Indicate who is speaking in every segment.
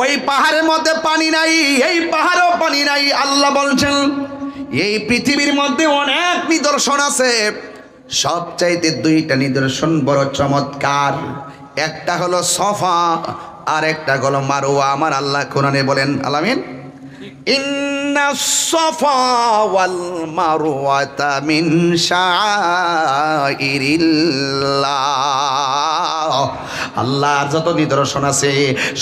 Speaker 1: ওই পাহাড়ের মধ্যে পানি নাই, এই পাহাড়ও পানি নাই। আল্লাহ বলছেন, এই পৃথিবীর মধ্যে অনেক নিদর্শন আছে। সবচাইতে দুইটা নিদর্শন বড় চমৎকার। একটা হলো সফা, আর একটা হলো মারোয়া আমার আল্লাহ কোরআনে বলেন, আলামিন শাইরিল্লাহ। আল্লাহর যত নিদর্শন আছে,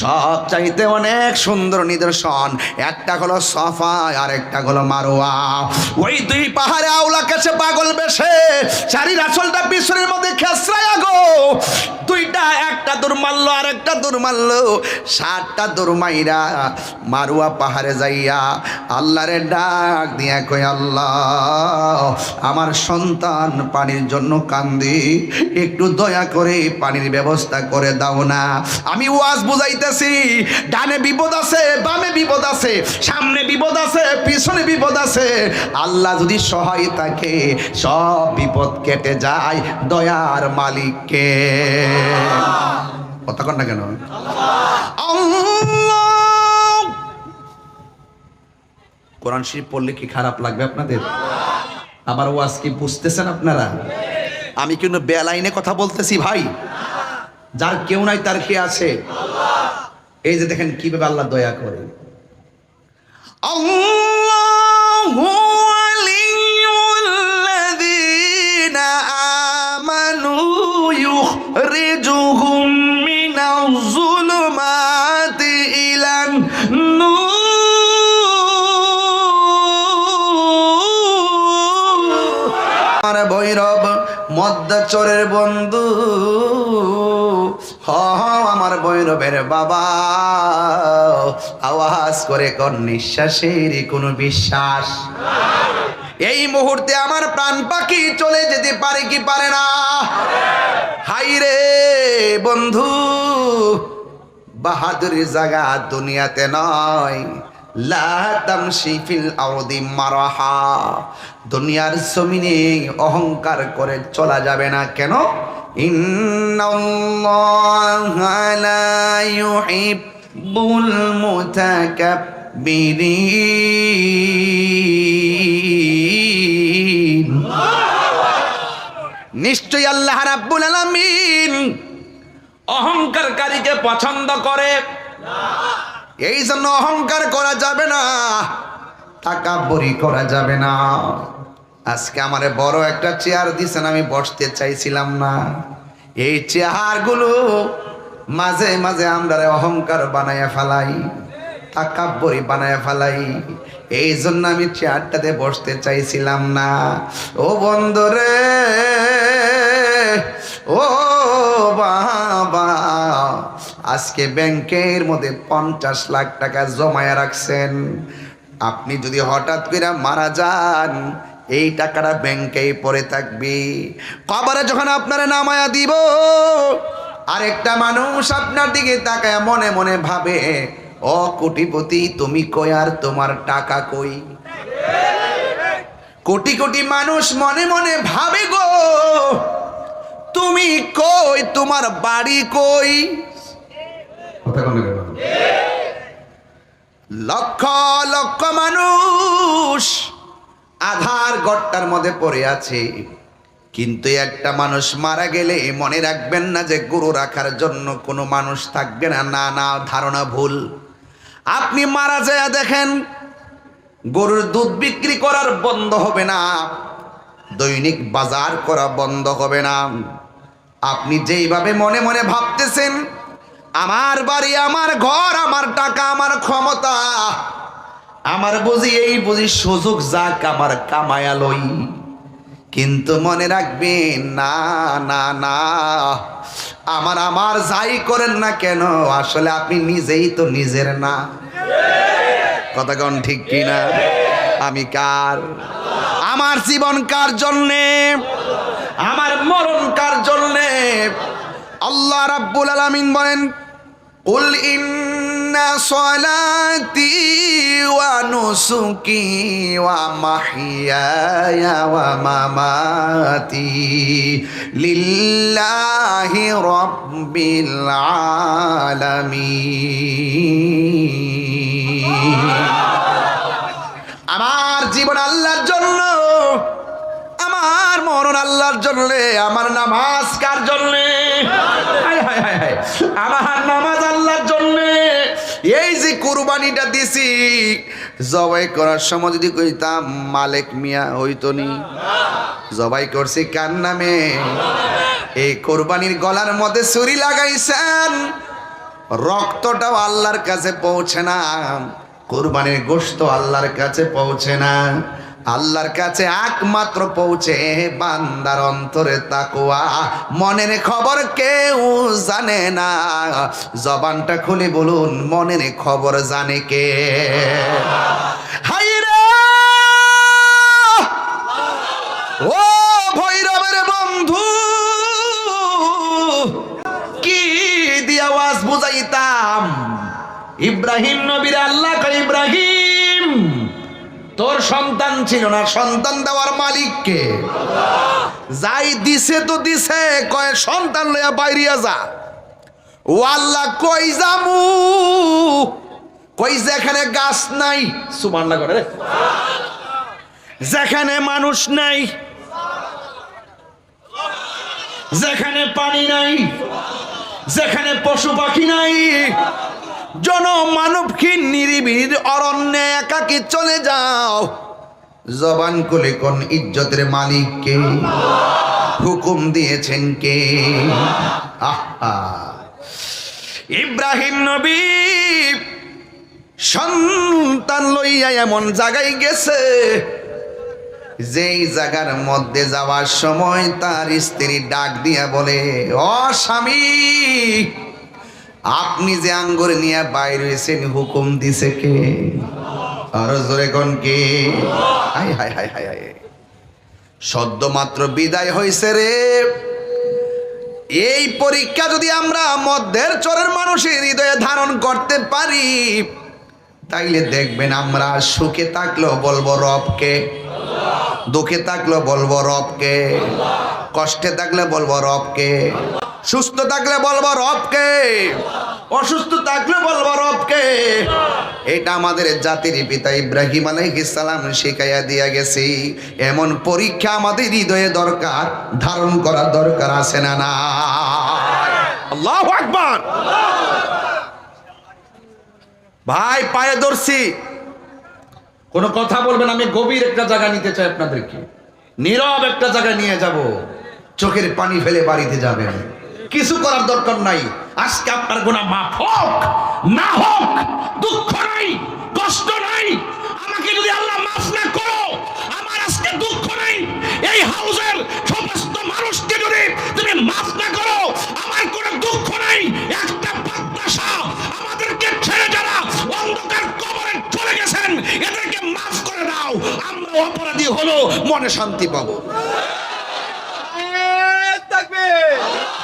Speaker 1: সব চাইতে অনেক সুন্দর নিদর্শন। একটা হলো সফা আর একটা হলো মারোয়া ওই দুই পাহাড়ে আউলা কাছে পাগল বেশে চারি রাসলটা পিছনের মধ্যে খেসরায় গো একটা দূর মারলো আর একটা দূর মারলো। সাতটা দূর মাইরা মারুয়া পাহাড়ে যাইয়া আল্লাহরে ডাক দিয়া কই আল্লাহ, আমার সন্তান পানির জন্য কান্দি, একটু দয়া করে পানির ব্যবস্থা করে দাও না। আমি ওয়াজ বুঝাইতেছি, ডানে বিপদ আছে, বামে বিপদ আছে, সামনে বিপদ আছে, পিছনে বিপদ আছে। আল্লাহ যদি সহায় থাকে, সব বিপদ কেটে যায় দয়ার মালিককে। কথা না কেন? কোরআন শরীফ পড়লে কি খারাপ লাগবে আপনাদের? আবার ওয়াজ কি বুঝতেছেন আপনারা? আমি কিন্তু বেলাইনে কথা বলতেছি ভাই? যার কেউ নাই, তার কে আছে? এই যে দেখেন কীভাবে আল্লাহ দয়া করে। আল্লাহু ওয়ালিয়ুল্লাযীনা যুলুমাতি ইলান নূর। আমার ভৈরব মদ্দাচরের বন্ধু। হ, আমার ভৈরবের বাবা। আওয়াজ করে কোন নিঃশ্বাসের কোনো বিশ্বাস। এই মুহূর্তে আমার প্রাণ পাখি চলে যেতে পারে কি পারে না? হাই রে বন্ধু, বাহাদুরি জায়গা দুনিয়াতে নয়। দুনিয়ার জমিনে অহংকার করে চলা যাবে না কেন? মুতাকাব্বিরিন। নিশ্চয়ই আল্লাহ রাব্বুল আলামিন অহংকারকারীকে পছন্দ করে। এই জন্য অহংকার করা যাবে না টাকা করা যাবে না। আজকে আমারে বড় একটা চেয়ার দিছেন, আমি বসতে চাইছিলাম না। এই চেয়ারগুলো মাঝে মাঝে আমরা অহংকার বানায় ফেলাই বড়ি বানায় ফেলাই। এই জন্য আমি চেয়ারটাতে বসতে চাইছিলাম না। ও বন্ধুরে, ও বাবা, আজকে ব্যাংকের মধ্যে পঞ্চাশ লাখ টাকা জমায়া রাখছেন। আপনি যদি হঠাৎ করে মারা যান এই টাকাটা ব্যাংকেই পড়ে থাকবে। কবরে যখন আপনারা নামায়া দিব আরেকটা মানুষ আপনার দিকে তাকায় মনে মনে ভাবে ও কোটিপতি তুমি কই আর তোমার টাকা কই? কোটি কোটি মানুষ মনে মনে ভাবে গো তুমি কই? তোমার বাড়ি কই? লক্ষ লক্ষ মানুষ আধার গট্টার মধ্যে পড়ে আছে। কিন্তু একটা মানুষ মারা গেলে মনে রাখবেন না যে গরু রাখার জন্য কোনো মানুষ থাকবে না। না না, ধারণা ভুল। আপনি মারা যায় দেখেন, গরুর দুধ বিক্রি করার বন্ধ হবে না। দৈনিক বাজার করা বন্ধ হবে না। আপনি যেইভাবে মনে মনে ভাবতেছেন, আমার বাড়ি, আমার ঘর, আমার টাকা, আমার ক্ষমতা আমার বুঝি, এই বুঝি সুযোগ যাক আমার কামায়ালই কিন্তু মনে রাখবেন, না না না, আমার আমার যাই করেন না কেন, আসলে আপনি নিজেই তো নিজের না। কথা কন ঠিক কিনা আমি কার? আমার জীবন কার জন্যে? আমার মরণ কার জন্যে? আল্লাহ রাব্বুল আলামিন বলেন, কুল ইন ওয়া মাহইয়ায়া ওয়া মামাতি লিল্লাহি রাব্বিল আলামিন আমার জীবন আল্লাহর জন্য আমার মরণ আল্লাহর জন্য আমার নামাজ কার জন্য আমার নামাজ আল্লাহর জন্য এই যে কুরবানিটা দিছি, জবাই করার সময় যদি কইতাম, মালিক মিয়া হইতো নি। জবাই করছি কার নামে? এই কোরবানির গলার মধ্যে ছুরি লাগাইছেন। রক্তটাও আল্লাহর কাছে পৌঁছে না। কোরবানির গোশত আল্লাহর কাছে পৌঁছে না। আল্লাহর কাছে একমাত্র পৌঁছে বান্দার অন্তরে তাকুয়া মনের খবর কেউ জানে না। জবানটা খুলে বলুন, মনের খবর জানে কে? ও ভৈরবের বন্ধু! কি দিয়ে আওয়াজ বুঝাইতাম? ইব্রাহিম নবীর আল্লাহ ইব্রাহিম! তোর সন্তান ছিল না, সন্তান দেওয়ার মালিককে যাই দিছে তো দিছে, কয় সন্তান লইয়া বাইরিয়া যা। ও আল্লাহ কই যামু কই যেখানে গাছ নাই? সুমান করে যেখানে মানুষ নাই, যেখানে পানি নাই, যেখানে পশু পাখি নাই জন মানবহীন নিরিবির অরণ্যে একাকি চলে যাও। জবান কোলে কোন ইজ্জতের মালিককে? হুকুম দিয়েছেন কে? আহা। ইব্রাহিম নবী সন্তান লইয়া এমন জায়গায় গেছে, যেই জায়গার মধ্যে যাওয়ার সময় তার স্ত্রী ডাক দিয়া বলে, ও স্বামী আপনি যে আঙ্গুর নিয়ে বাইরে এসেন হুকুম দিছে কে? আরও জোরে কোন কে? সদ্য মাত্র বিদায় হয়েছে রে। এই পরীক্ষা যদি আমরা মধ্যের চরের মানুষের হৃদয়ে ধারণ করতে পারি, তাইলে দেখবেন আমরা সুখে থাকলেও বলব রবকে দুঃখে থাকলে বলব রবকে কষ্টে থাকলে বলব রবকে সুস্থ থাকলে বলব রবকে। অসুস্থ থাকলে বলব রবকে। এটা আমাদের জাতির পিতা ইব্রাহিম আলাইহিসসালাম শিখাইয়া দিয়া গেছি। এমন পরীক্ষা আমাদের হৃদয়ে দরকার, ধারণ করার দরকার আছে না না? আল্লাহ আকবার। ভাই, পায়ে ধরছি। কোনো কথা বলবেন, আমি গভীর একটা জায়গা নিতে চাই আপনাদেরকে। নীরব একটা জায়গায় নিয়ে যাব। চোখের পানি ফেলে বাড়িতে যাবেন। কিছু করার দরকার নাই। আজকে আপনার গোনা মাফ হোক, না হোক, দুঃখ নাই, কষ্ট নাই। আমাকে যদি আল্লাহ মাফ না করো, আমার আজকে দুঃখ নাই। এই হাউজের সমস্ত মানুষকে যদি তুমি মাফ না করো, আমার কোনো দুঃখ নাই। একটা প্রত্যাশা আমাদেরকে ছেড়ে যারা অন্ধকার কবরে চলে গেছেন, এদেরকে মাফ করে দাও। আমরা অপরাধী হলো মনে শান্তি পাবো।
Speaker 2: Yeah.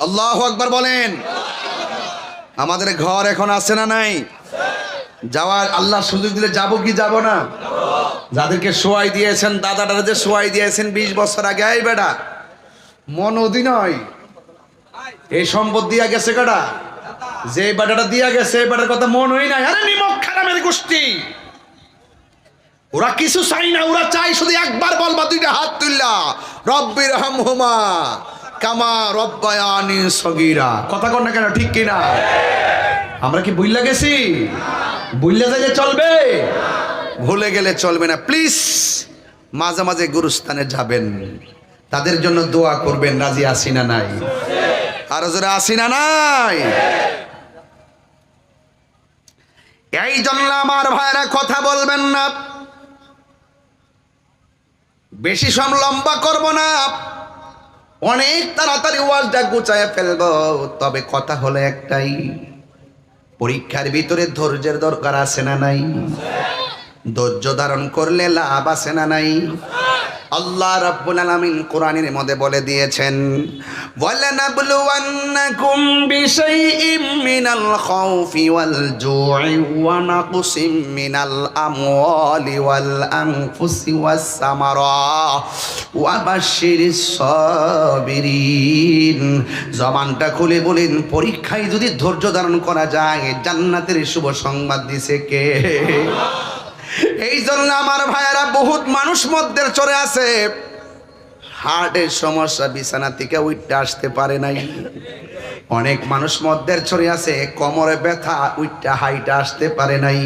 Speaker 1: আল্লাহ আকবার বলেন। আমাদের ঘর এখন আছে না নাই? যাওয়ার আল্লাহ সুযোগ দিলে যাব কি যাব না? যাদেরকে সোয়াই দিয়েছেন, দাদাটারা যে সোয়াই দিয়েছেন বিশ বছর আগে, এই বেটা, মন অধি নয় এই সম্পদ দিয়া গেছে কাটা? যে বেটাটা দিয়া গেছে, এই বেটার কথা মন হই নাই। আরে নিমক খারামের গোষ্ঠী। ওরা কিছু চাই না, ওরা চাই শুধু একবার বলবা দুইটা হাত তুললা। রব্বির হামহুমা কামা রব্বায়ানি সগীরা। কথা কর না কেন, ঠিক কিনা? আমরা কি বুইল্লা গেছি? বুইল্লা যাইলে চলবে? ভুলে গেলে চলবে না। প্লিজ, মাঝে মাঝে গুরুস্থানে যাবেন। তাদের জন্য দোয়া করবেন, রাজি আসি না নাই? আরও জোরে আসি না নাই? এই জন্য আমার ভাইরা কথা বলবেন না। বেশি সম লম্বা করব না। অনেক তাড়াতাড়ি ওয়াজটা গুচায় ফেলব। তবে কথা হলো একটাই, পরীক্ষার ভিতরে ধৈর্যের দরকার আছে না নাই? ধৈর্য ধারণ করলে লাভ আছে না নাই? আল্লাহ রাব্বুল আলামিন কোরআনের মধ্যে বলে দিয়েছেন, ওয়ালানাবলুওয়ান্নাকুম বিশাইইম মিনাল খাউফি ওয়াল জু'i ওয়া নাকসিম মিনাল আমওয়ালি ওয়াল আনফুসি ওয়াস সামারা ওয়া বাশশিরিস সাবিরিন। জবানটা খুলে বলেন, পরীক্ষায় যদি ধৈর্য ধারণ করা যায়, জান্নাতের শুভ সংবাদ দিছে কে? এই জন্য আমার ভাইয়েরা বহুত মানুষ মধ্যে চলে আছে। হার্টের সমস্যা, বিছানা থেকে উঠতে আসতে পারে নাই। অনেক মানুষ মধ্যের ছড়ে আছে, কোমরে ব্যথা উইটটা হাইটা আসতে পারে নাই।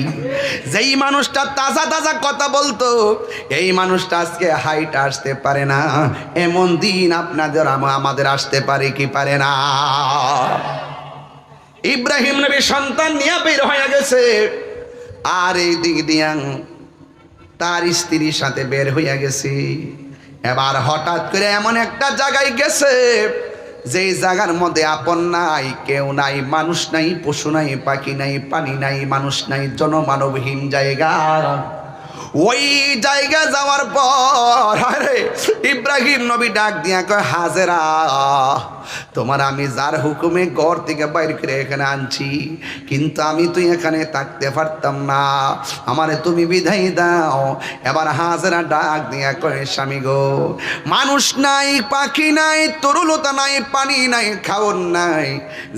Speaker 1: যেই মানুষটা তাজা তাজা কথা বলতো, এই মানুষটা আজকে হাইটা আসতে পারে না। এমন দিন আপনাদের আমাদের আসতে পারে কি পারে না। ইব্রাহিম নবী সন্তান নিয়ে বের হয়ে গেছে। আর এই দিক দিয়া তার স্ত্রীর সাথে বের হইয়া গেছে। এবার হঠাৎ করে এমন একটা জায়গায় গেছে যেই জায়গার মধ্যে আপন নাই, কেউ নাই, মানুষ নাই, পশু নাই, পাখি নাই পানি নাই, মানুষ নাই, জনমানবহীন জায়গা। ওই জায়গা যাওয়ার পর আরে ইব্রাহিম নবী ডাক দিয়া কয়, হাজেরা তোমার আমি যার হুকুমে ঘর থেকে বাইর করে এখানে আনছি, কিন্তু আমি তুই এখানে থাকতে পারতাম না। আমারে তুমি বিধাই দাও। এবার হাজেরা ডাক দিয়া কয়, স্বামী গো, মানুষ নাই, পাখি নাই, তরুলতা নাই, পানি নাই, খাওয়ার নাই।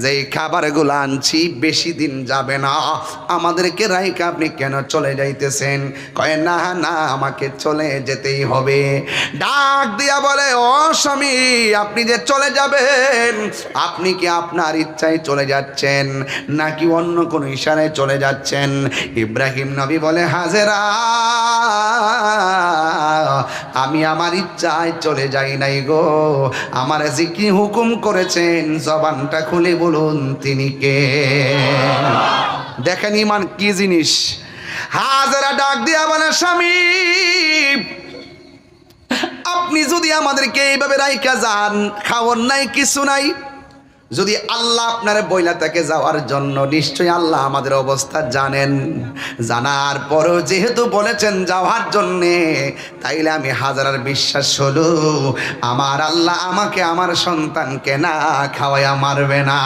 Speaker 1: যেই খাবারগুলো আনছি, বেশি দিন যাবে না। আমাদেরকে রাইকা আপনি কেন চলে যাইতেছেন? কয়, না না, আমাকে চলে যেতেই হবে। ডাক দিয়া বলে, ও স্বামী, আপনি যে চলে যাবেন আপনি কি আপনার ইচ্ছায় চলে যাচ্ছেন? নাকি অন্য কোনো ইশারায় চলে যাচ্ছেন? ইব্রাহিম নবী বলে, হাজেরা, আমি আমার ইচ্ছায় চলে যাই নাই গো। আমার যে কি হুকুম করেছেন, জবানটা খুলে বলুন তিনি কে? দেখেন ইমান কি জিনিস। হাজারা ডাক দিয়া বলে স্বামী আপনি যদি আমাদেরকে এইভাবে রাইকা যান, খাওয়ার নাই, কিছু নাই, যদি আল্লাহ আপনার বইলা তাকে যাওয়ার জন্য, নিশ্চয়ই আল্লাহ আমাদের অবস্থা জানেন। জানার পরও যেহেতু বলেছেন যাওয়ার জন্যে, তাইলে আমি হাজারার বিশ্বাস হলো, আমার আল্লাহ আমাকে আমার সন্তানকে না খাওয়াইয়া মারবে না।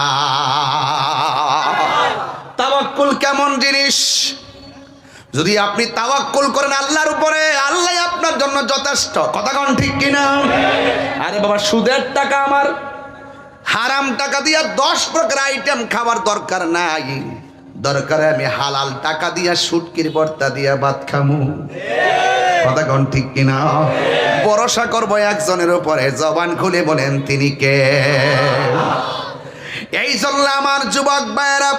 Speaker 1: তাবাক্কুল কেমন জিনিস? যদি আপনি তাওয়াক্কুল করেন আল্লাহর উপরে জন্য যথেষ্ট। কথা কন ঠিক কিনা? আরে বাবা, সুদের টাকা আমার। হারাম টাকা দিয়া দশ প্রকার আইটেম খাবার দরকার নাই। দরকারে আমি হালাল টাকা দিয়া সুটকির বর্তা দিয়া ভাত খামু। কথা কন ঠিক কিনা? ভরসা করব একজনের উপরে। জবান খুলে বলেন, তিনি কে? এই জন্য আমার যুবক ভাইরা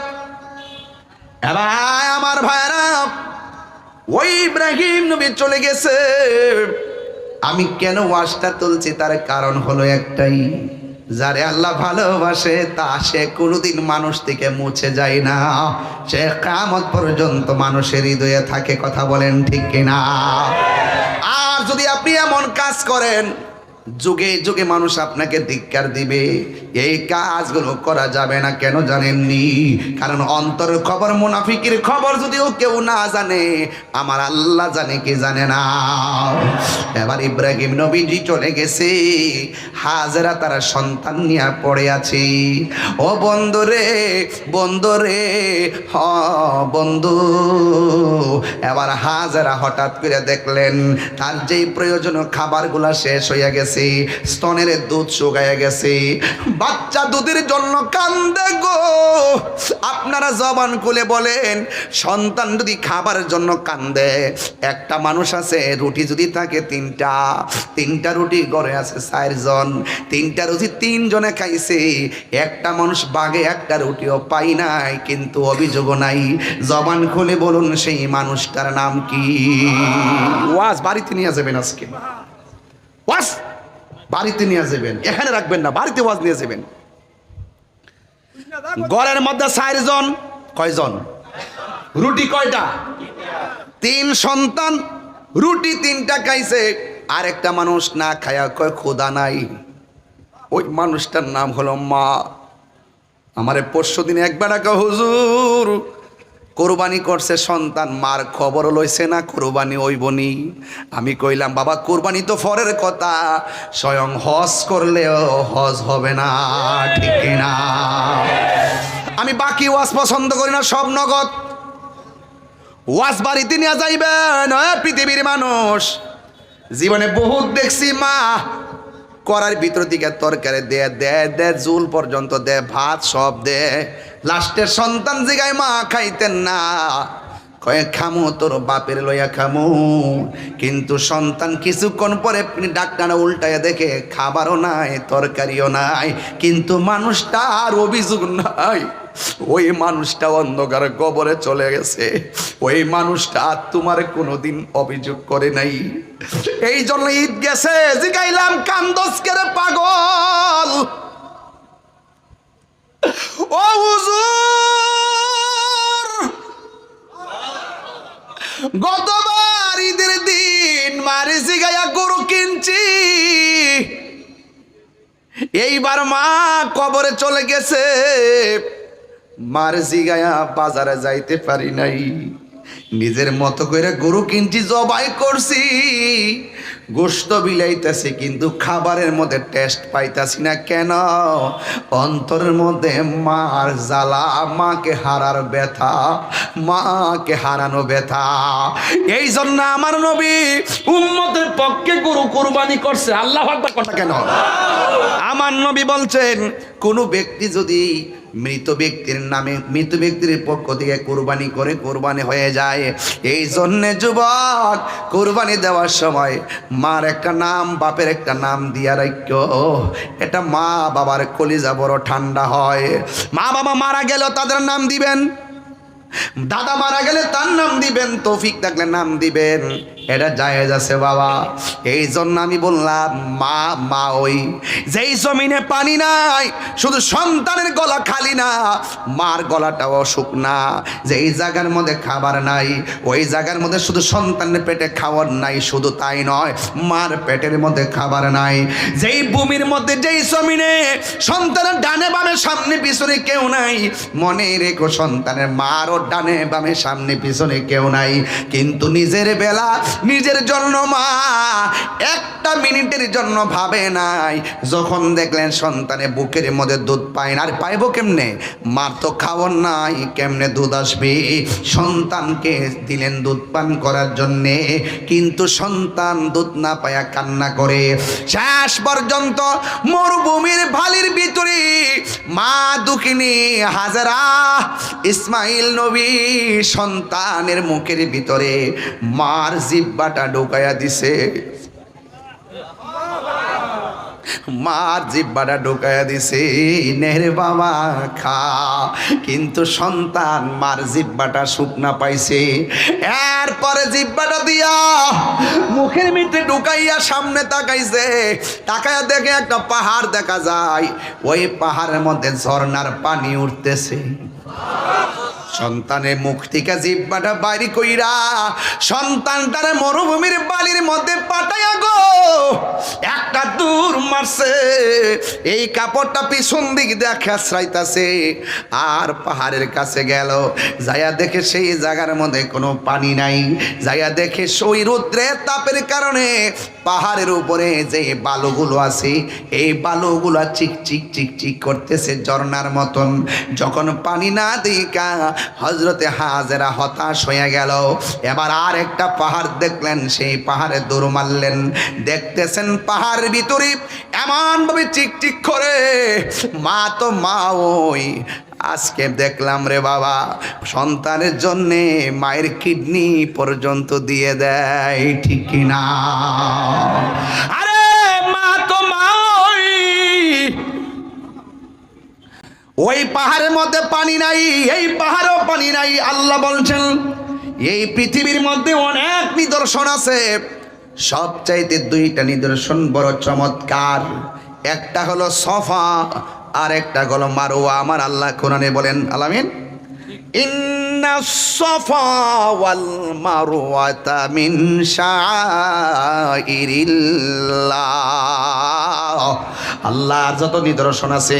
Speaker 1: আমার ভাইরা ওই ইব্রাহিম নবী চলে গেছে। আমি কেন ওয়াশটা তুলছি? তার কারণ হলো একটাই, যারে আল্লাহ ভালোবাসে, তা সে কোনোদিন মানুষ থেকে মুছে যায় না। সে কামত পর্যন্ত মানুষের হৃদয়ে থাকে, কথা বলেন ঠিক কিনা? আর যদি আপনি এমন কাজ করেন যুগে যুগে মানুষ আপনাকে ধিক্কার দিবে। এই কাজগুলো করা যাবে না, কেন জানেননি? কারণ অন্তর খবর, মুনাফিকের খবর যদিও কেউ না জানে, আমার আল্লাহ জানে, কি জানে না। এবার ইব্রাহিম নবীজি চলে গেছে, হাজরা তারা সন্তান নিয়ে পড়ে আছে। ও বন্ধু রে বন্ধু রে, হ, বন্ধু। এবার হাজারা হঠাৎ করে দেখলেন, তার যেই প্রয়োজনীয় খাবারগুলা শেষ হইয়া গেছে স্তনের দুধ শুকাইয়া গেছে। বাচ্চা দুধের জন্য কান্দে গো। আপনারা জবান খুলে বলেন, সন্তান যদি খাবারের জন্য কান্দে, একটা মানুষ আছে, রুটি যদি থাকে তিনটা তিনটা রুটি ঘরে আছে চারজন, তিনটা রুটি তিনজনে খাইছে, একটা মানুষ বাগে একটা রুটিও পাই নাই, কিন্তু অভিযোগও নাই। জবান খুলে বলুন, সেই মানুষটার নাম কি? ওয়াজ বাড়িতে নিয়ে যাবেন আজকে। ওয়াজ? বাড়িতে নিয়ে যাবেন, এখানে রাখবেন না, বাড়িতে ওয়াজ নিয়ে যাবেন। ঘরের মধ্যে চারজন কয়জন? রুটি কয়টা? তিন সন্তান, রুটি তিনটা খাইছে আর একটা মানুষ না খায়া কয়, খোদা নাই। ওই মানুষটার নাম হলো মা। আমারে পরশু দিনে একবার হুজুর কোরবানি করছে সন্তান, মার খবর লইছে না, কোরবানি ওইবনি আমি কইলাম, বাবা, কোরবানি তো ফরের কথা, স্বয়ং হজ করলেও হজ হবে না, ঠিক না? আমি বাকি ওয়াজ পছন্দ করি না, সব নগদ। ওয়াজ বাড়িতে নিয়ে যাইবেন পৃথিবীর মানুষ। জীবনে বহুত দেখছি, মা, করার ভিতর দিকে তরকারি দে দে দে জুল পর্যন্ত দে, ভাত সব দে। লাস্টের সন্তান জিগায় মা খাইতেন না। কয়ে, খামু, তোর বাপের লইয়া খামু। কিন্তু সন্তান কিছুক্ষণ পরে ডাক্তার উল্টায় দেখে, খাবারও নাই, তরকারিও নাই। কিন্তু মানুষটা আর অভিযোগ নাই। ওই মানুষটা অন্ধকার কবরে চলে গেছে। ওই মানুষটা আর তোমার কোনোদিন অভিযোগ করে নাই। এই জন্য ঈদ গেছে, জিগাইলাম কান্দসকের পাগল? ও গতবার ঈদের দিন মারিসি গায়া গরু কিনছি। এইবার মা কবরে চলে গেছে। মার জিগায়া বাজারে যাইতে পারি নাই। নিজের মতো করে গরু কিনছি, জবাই করছি। গোস্ত বিলাইতেছে, কিন্তু খাবারের মধ্যে টেস্ট পাইতাছি না কেন? অন্তরের মধ্যে মার জ্বালা, মাকে হারার ব্যথা, মাকে হারানো ব্যথা। এই জন্য আমার নবী উম্মতের পক্ষে গরু কোরবানি করছে। আল্লাহ কথা কেন? আমার নবী বলছেন, কোনো ব্যক্তি যদি মৃত ব্যক্তির নামে, মৃত ব্যক্তির পক্ষ থেকে কোরবানি করে কোরবানি হয়ে যায়। এই জন্যে যুবক, কোরবানি দেওয়ার সময় মার একটা নাম, বাপের একটা নাম দিয়া রাখ্য এটা মা বাবার কলিজা বড় ঠান্ডা হয়। মা বাবা মারা গেল তাদের নাম দিবেন। দাদা মারা গেলে তার নাম দিবেন, তৌফিক থাকলে নাম দিবেন। এটা জায়েজ আছে বাবা। এই জন্য আমি বললাম, মা মা ওই, যেই জমিনে পানি নাই, শুধু সন্তানের গলা খালি না, মার গলাটাও শুকনা যেই জায়গার মধ্যে খাবার নাই, ওই জায়গার মধ্যে শুধু সন্তানের পেটে খাবার নাই, শুধু তাই নয়, মার পেটের মধ্যে খাবার নাই। যেই ভূমির মধ্যে, যেই জমিনে সন্তানের ডানে বামে সামনে পিছনে কেউ নাই, মনে রেখো সন্তানের মারও ডানে বামে সামনে পিছনে কেউ নাই। কিন্তু নিজের বেলা নিজের জন্য মা, একটা মিনিটের জন্য ভাবে নাই। যখন দেখলেন সন্তানের বুকের মধ্যে দুধ পায় না, আর পাইবো কেমনে? মার তো খাওয়ার নাই, কেমনে দুধ আসবে? সন্তানকে দিলেন দুধ পান করার জন্যে, কিন্তু সন্তান দুধ না পায়া কান্না করে। শেষ পর্যন্ত মরুভূমির ভালির ভিতরে মা দুঃখিনী হাজারা ইসমাইল নবী সন্তানের মুখের ভিতরে মার জিব্বাটা ঢোকায়া দিছে। মার জিব্বাটা ঢোকায়া দিছে। নেহরে বাবা খা, কিন্তু সন্তান মার জিব্বাটা শুকনা পাইছে। এরপরে জিব্বাটা দিয়া মুখের মিটে ঢুকাইয়া সামনে তাকাইছে। তাকাইয়া দেখে একটা পাহাড় দেখা যায়। ওই পাহাড়ের মধ্যে ঝর্ণার পানি উঠতেছে। সন্তানের মুখ থেকে জিব্বাটা বাইরে কইরা সন্তানটারে মরুভূমির বালির মধ্যে পাঠাইয়া গো। একটা দূর মারছে। এই কাপড়টা পিছন দিক দেখে আশ্রাইতাছে আর পাহাড়ের কাছে গেল। যাইয়া দেখে সেই জায়গার মধ্যে কোনো পানি নাই। যাইয়া দেখে সই রৌদ্রের তাপের কারণে পাহাড়ের উপরে যে বালুগুলো আছে, এই বালুগুলো চিক চিক চিক চিক করতেছে ঝর্ণার মতন। যখন পানি না দিকা হজরতে হাজেরা হতাশ হয়ে গেল। এবার আর একটা পাহাড় দেখলেন, সেই পাহাড়ে দৌড় মারলেন। দেখতেছেন পাহাড়ের ভিতরে এমনভাবে চিক চিক করে, মা তো মা ওই আজকে দেখলাম রে বাবা, সন্তানের জন্যে মায়ের কিডনি পর্যন্ত দিয়ে দেয়, ঠিক কিনা আরে মা তো ওই পাহাড়ের মধ্যে পানি নাই, এই পাহাড়ও পানি নাই, আল্লাহ বলছেন, এই পৃথিবীর মধ্যে অনেক নিদর্শন আছে। সবচাইতে দুইটা নিদর্শন বড় চমৎকার। একটা হলো সফা আর একটা হলো মারোয়া আমার আল্লাহ কোরআনে বলেন, আলামিন, ইন্না ওয়াল আল্লাহর যত নিদর্শন আছে,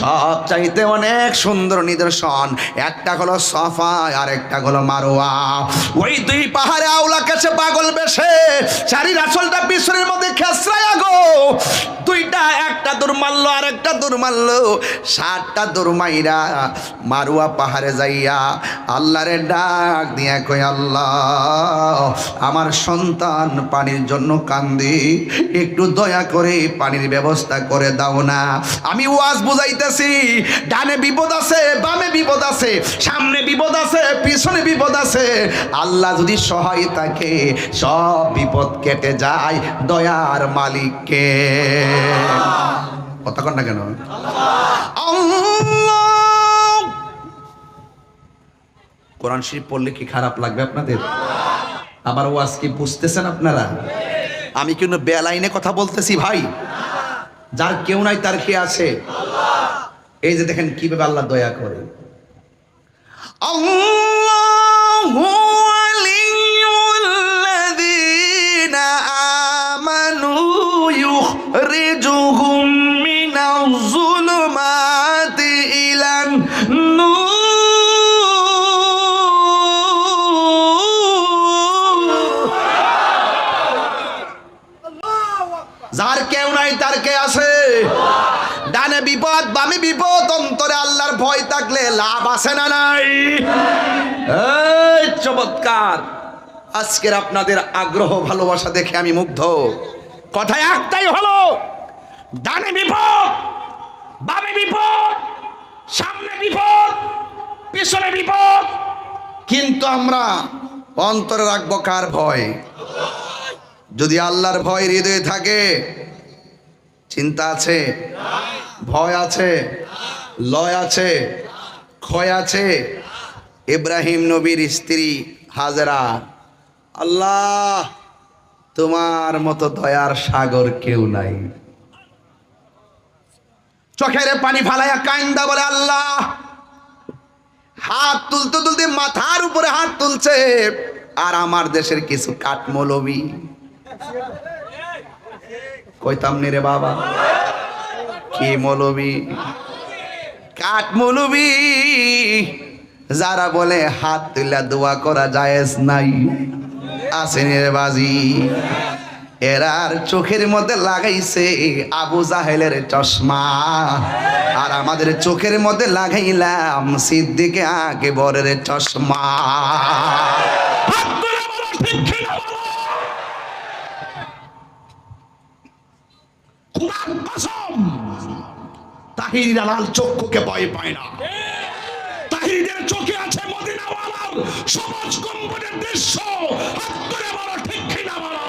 Speaker 1: সব চাইতে অনেক সুন্দর নিদর্শন। একটা হলো সফা আর একটা হলো মারোয়া ওই দুই পাহাড়ে আউলা কাছে পাগল বেশে, চারির আসলটা পিছনের মধ্যে খেসরায় গো দুইটা, একটা দূর মারলো আর একটা দূর মারলো। সাতটা দূর মাইরা মারুয়া পাহাড়ে যাইয়া আল্লাহরে ডাক দিয়া কই আল্লাহ, আমার সন্তান পানির জন্য কান্দি, একটু দয়া করে পানির ব্যবস্থা করে দাও না। আমি ওয়াজ বুঝাইতেছি, ডানে বিপদ আছে, বামে বিপদ আছে, সামনে বিপদ আছে, পিছনে বিপদ আছে। আল্লাহ যদি সহায় থাকে, সব বিপদ কেটে যায় দয়ার মালিককে। কথা কন কোরআন শরীফ পড়লে কি খারাপ লাগবে আপনাদের? আমার ওয়াজ কি বুঝতেছেন আপনারা? আমি কিন্তু বেলাইনে কথা বলতেছি ভাই? যার কেউ নাই তার কে আছে? এই যে দেখেন কীভাবে আল্লাহ দয়া করে। আল্লাহু ওয়ালিয়ুল্লাযীনা আমানু ইউখরিজুহুম মিনাজ যুলুমাতি ইলান যার কেউ নাই, তার কে আছে? ডানে বিপদ, বামে বিপদ, অন্তরে আল্লাহর ভয় থাকলে লাভ আছে না নাই? চমৎকার। আজকের আপনাদের আগ্রহ, ভালোবাসা দেখে আমি মুগ্ধ। কথায় একটাই হলো, ডানে বিপদ, বামে বিপদ, সামনে বিপদ, পিছনে বিপদ। কিন্তু আমরা অন্তরে রাখব কার ভয়? যদি আল্লাহর ভয় হৃদয়ে থাকে, চিন্তা আছে, ভয় আছে, লয় আছে, ক্ষয় আছে, ইব্রাহিম নবীর স্ত্রী হাজরা, আল্লাহ তোমার মতো দয়ার সাগর কেউ নাই। চোখের পানি ফালাইয়া কাইন্দা বলে, আল্লাহ! হাত তুলতে তুলতে মাথার উপরে হাত তুলছে, আর আমার দেশের কিছু কাঠমৌলবী। কইতাম রে বাবা, কি মৌলবী? কাঠ মৌলবী যারা বলে হাত তুলা দোয়া করা জায়েজ নাই। আসেনি রে বাজি। এরার চোখের মধ্যে লাগাইছে আবু জাহেলের চশমা। আর আমাদের চোখের মধ্যে লাগাইলাম সিদ্দিকে আগে বরের চশমা তাহির লাল চক্ষুকে ভয় পায় না। সমাজ কম্পনের দৃশ্য হাত তুলে বলো ঠিক কিনা বলো?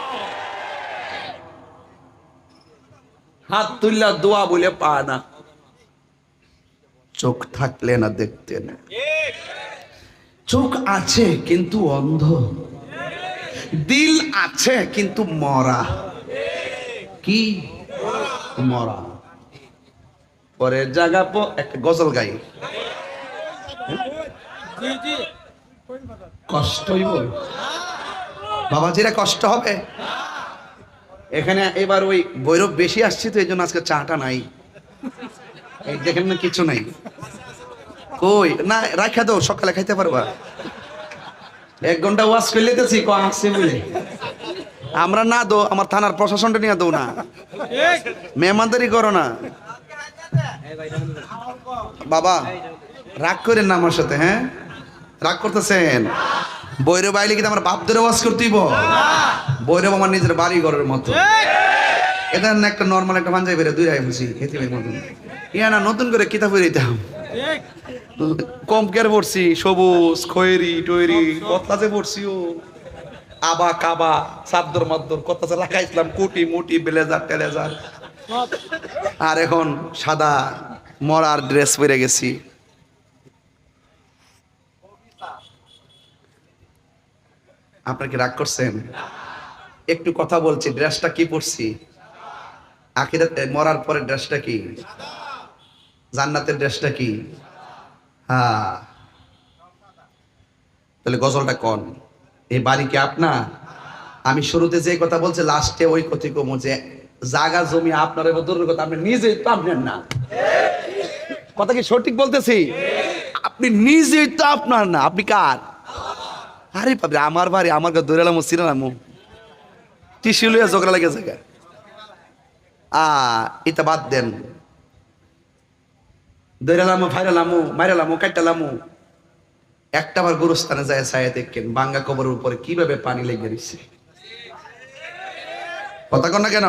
Speaker 1: হাত তুললা দোয়া বলে পা না। চোখ থাকলে না দেখতে না। চোখ আছে কিন্তু অন্ধ। দিল আছে কিন্তু মরা। কি? মরা। পরের জায়গা পো একটা গজল গাই। কষ্ট হইব? বাবাজিরা কষ্ট হবে? এখানে এবার ওই বৈরব বেশি আসছি তো এই জন্য আজকে চাটা নাই। দেখেন না, কিছু নাই। কই? না রাখা দাও, সকালে খাইতে পারবা। এক ঘণ্টা ওয়াশ করে লেতেছি ক আসছে বলে। আমরা না দো, আমার থানার প্রশাসনটা নিয়ে দো না। মেহমানদারি করো না। বাবা, রাগ করেন না আমার সাথে হ্যাঁ? রাগ করতেছেন? বৈরব আইলে কিন্তু আমার বাপ ধরে ওয়াজ বৈরব আমার নিজের বাড়ি ঘরের মতো। এটা একটা নর্মাল একটা পাঞ্জাবি বেড়ে দুই বুঝি খেতে মতন ইয়া না, নতুন করে কিতাব দিতাম। কম কেয়ার পড়ছি, সবুজ, খয়েরি, টয়েরি কতলাতে পড়ছি ও। আবা, কাবা সাদ্দর মাদ্দর কতলাতে লাগাইছিলাম, কুটি, মুটি, ব্লেজার, টেলেজার। আর এখন সাদা মরার ড্রেস পরে গেছি। আপনার কি রাগ করছেন? একটু কথা বলছি, ড্রেসটা কি পরছি? আখিরাত মরার পরে ড্রেসটা কি? জান্নাতের ড্রেসটা কি? হ্যাঁ। তাহলে গজলটা কন? এই বাড়ি কি আপনার? আমি শুরুতে যে কথা বলছি, লাস্টে ওই কথা কমু যে জাগা জমি আপনার এবার দূরের কথা, আপনি নিজেই তো আপনার না। কথা কি সঠিক বলতেছি? আপনি নিজেই তো আপনার না। আপনি কার? আরে বাবরে আমার বাড়ি, আমার ঘর ধরে এলাম সিরালাম টিসু লইয়া ঝগড়া লাগে জায়গা। আ, এটা বাদ দেন। দৈরালামু ফাইরালামু মাইরালামু একটা বার গুরুস্থানে যায়, ছায়া দেখেন, বাঙ্গা কবরের উপরে কীভাবে পানি লেগে দিচ্ছে কথা কন না কেন?